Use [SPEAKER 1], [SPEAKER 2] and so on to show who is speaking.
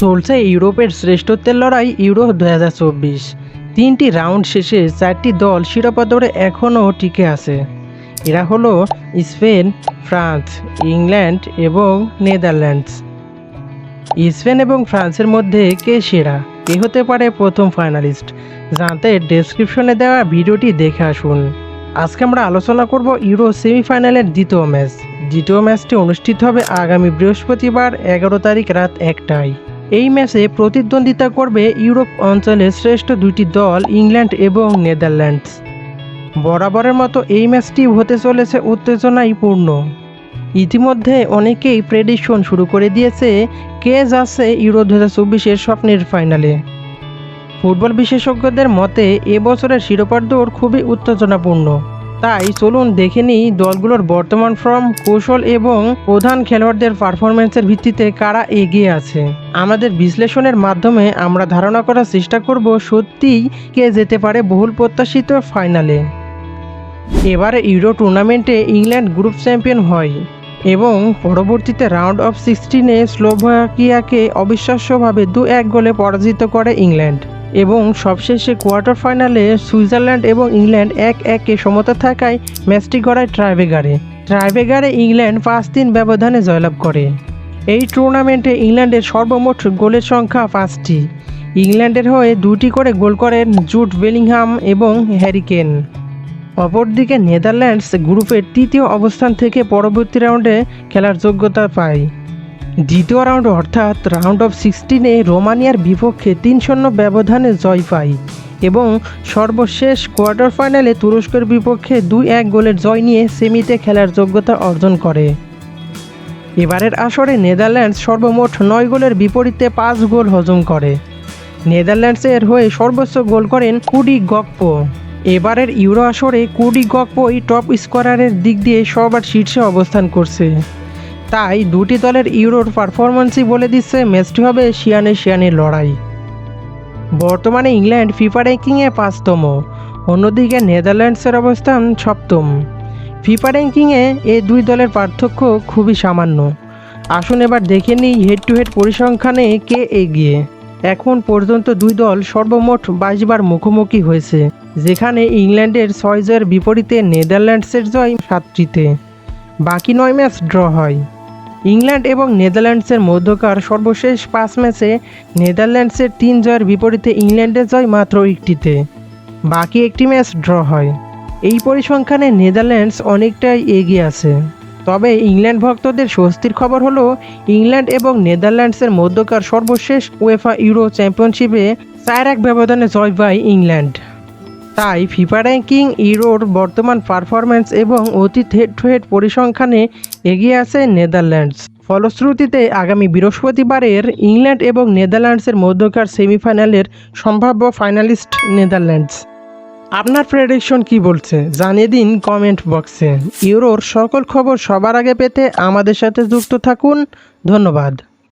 [SPEAKER 1] চলছে ইউরোপের শ্রেষ্ঠত্বের লড়াই ইউরো দু তিনটি রাউন্ড শেষে চারটি দল শিরোপা ধরে এখনও টিকে আছে। এরা হলো স্পেন, ফ্রান্স, ইংল্যান্ড এবং নেদারল্যান্ডস। স্পেন এবং ফ্রান্সের মধ্যে কে সেরা? কে হতে পারে প্রথম ফাইনালিস্ট? জানতে ডেসক্রিপশনে দেওয়া ভিডিওটি দেখে আসুন। আজকে আমরা আলোচনা করব ইউরো সেমিফাইনালের দ্বিতীয় ম্যাচ। দ্বিতীয় ম্যাচটি অনুষ্ঠিত হবে আগামী বৃহস্পতিবার, এগারো তারিখ রাত একটায়। এই ম্যাচে প্রতিদ্বন্দ্বিতা করবে ইউরোপ অঞ্চলের শ্রেষ্ঠ দুটি দল, ইংল্যান্ড এবং নেদারল্যান্ডস। বরাবরের মতো এই ম্যাচটি হতে চলেছে উত্তেজনায় পূর্ণ। ইতিমধ্যে অনেকেই প্রেডিকশন শুরু করে দিয়েছে, কে যাচ্ছে ইউরো দু হাজার চব্বিশের স্বপ্নের ফাইনালে ফুটবল বিশেষজ্ঞদের মতে এবছরের শিরোপার দৌড় খুবই উত্তেজনাপূর্ণ। তাই চলুন দেখে নিই দলগুলোর বর্তমান ফর্ম, কৌশল এবং প্রধান খেলোয়াড়দের পারফরমেন্সের ভিত্তিতে কারা এগিয়ে আছে। আমাদের বিশ্লেষণের মাধ্যমে আমরা ধারণা করার চেষ্টা করব সত্যিই কে যেতে পারে বহুল প্রত্যাশিত ফাইনালে। এবারে ইউরো টুর্নামেন্টে ইংল্যান্ড গ্রুপ চ্যাম্পিয়ন হয় এবং পরবর্তীতে রাউন্ড অফ সিক্সটিনে স্লোভাকিয়াকে অবিশ্বাস্যভাবে দু এক গোলে পরাজিত করে ইংল্যান্ড। এবং সবশেষে কোয়ার্টার ফাইনালে সুইজারল্যান্ড এবং ইংল্যান্ড এক একে সমতা থাকায় ম্যাচটি গড়ায় ট্রাইবেগারে। ট্রাইবেগারে ইংল্যান্ড পাঁচ তিন ব্যবধানে জয়লাভ করে। এই টুর্নামেন্টে ইংল্যান্ডের সর্বমোট গোলের সংখ্যা পাঁচটি। ইংল্যান্ডের হয়ে দুটি করে গোল করেন জুট বেলিংহাম এবং হ্যারিকেন অপরদিকে নেদারল্যান্ডস গ্রুপের তৃতীয় অবস্থান থেকে পরবর্তী রাউন্ডে খেলার যোগ্যতা পায়। দ্বিতীয় রাউন্ড অর্থাৎ রাউন্ড অফ সিক্সটিনে রোমানিয়ার বিপক্ষে তিন শূন্য ব্যবধানে জয় পায় এবং সর্বশেষ কোয়ার্টার ফাইনালে তুরস্কের বিপক্ষে দুই এক গোলের জয় নিয়ে সেমিতে খেলার যোগ্যতা অর্জন করে। এবারের আসরে নেদারল্যান্ডস সর্বমোট নয় গোলের বিপরীতে পাঁচ গোল হজম করে। নেদারল্যান্ডসের হয়ে সর্বোচ্চ গোল করেন কুডি গকপ। এবারের ইউরো আসরে কুডি গকপই টপ স্কোরারের দিক দিয়ে সবার শীর্ষে অবস্থান করছে। তাই দুটি দলের ইউরোর পারফরমেন্সই বলে দিচ্ছে ম্যাচটি হবে শিয়ানে শিয়ানের লড়াই। বর্তমানে ইংল্যান্ড ফিফা র্যাঙ্কিংয়ে পাঁচতম, অন্যদিকে নেদারল্যান্ডসের অবস্থান সপ্তম। ফিফা র্যাঙ্কিংয়ে এই দুই দলের পার্থক্য খুবই সামান্য। আসুন এবার দেখে নিই হেড টু হেড পরিসংখ্যানে কে এগিয়ে। এখন পর্যন্ত দুই দল সর্বমোট বাইশ বার মুখোমুখি হয়েছে, যেখানে ইংল্যান্ডের ছয় জয়ের বিপরীতে নেদারল্যান্ডসের জয় সাতটিতে। বাকি নয় ম্যাচ ড্র হয়। ইংল্যান্ড এবং নেদারল্যান্ডসের মধ্যকার সর্বশেষ পাঁচ ম্যাচে নেদারল্যান্ডসের তিন জয়ের বিপরীতে ইংল্যান্ডের জয় মাত্র একটিতে। বাকি একটি ম্যাচ ড্র হয়। এই পরিসংখ্যানে নেদারল্যান্ডস অনেকটাই এগিয়ে আছে। তবে ইংল্যান্ড ভক্তদের স্বস্তির খবর হলো, ইংল্যান্ড এবং নেদারল্যান্ডসের মধ্যকার সর্বশেষ ওয়েফা ইউরো চ্যাম্পিয়নশিপে চার এক ব্যবধানে জয় পায় ইংল্যান্ড। তাই ফিফা র্যাঙ্কিং ইউরোর বর্তমান পারফরম্যান্স এবং অতীত হেড টু হেড পরিসংখ্যানে এগিয়ে আছে নেদারল্যান্ডস। ফলশ্রুতিতে আগামী বৃহস্পতিবারের ইংল্যান্ড এবং নেদারল্যান্ডসের মধ্যকার সেমিফাইনালের সম্ভাব্য ফাইনালিস্ট নেদারল্যান্ডস। আপনার প্রেডিকশন কি বলছে? জানিয়ে দিন কমেন্ট বক্সে ইউরোর সকল খবর সবার আগে পেতে আমাদের সাথে যুক্ত থাকুন। ধন্যবাদ।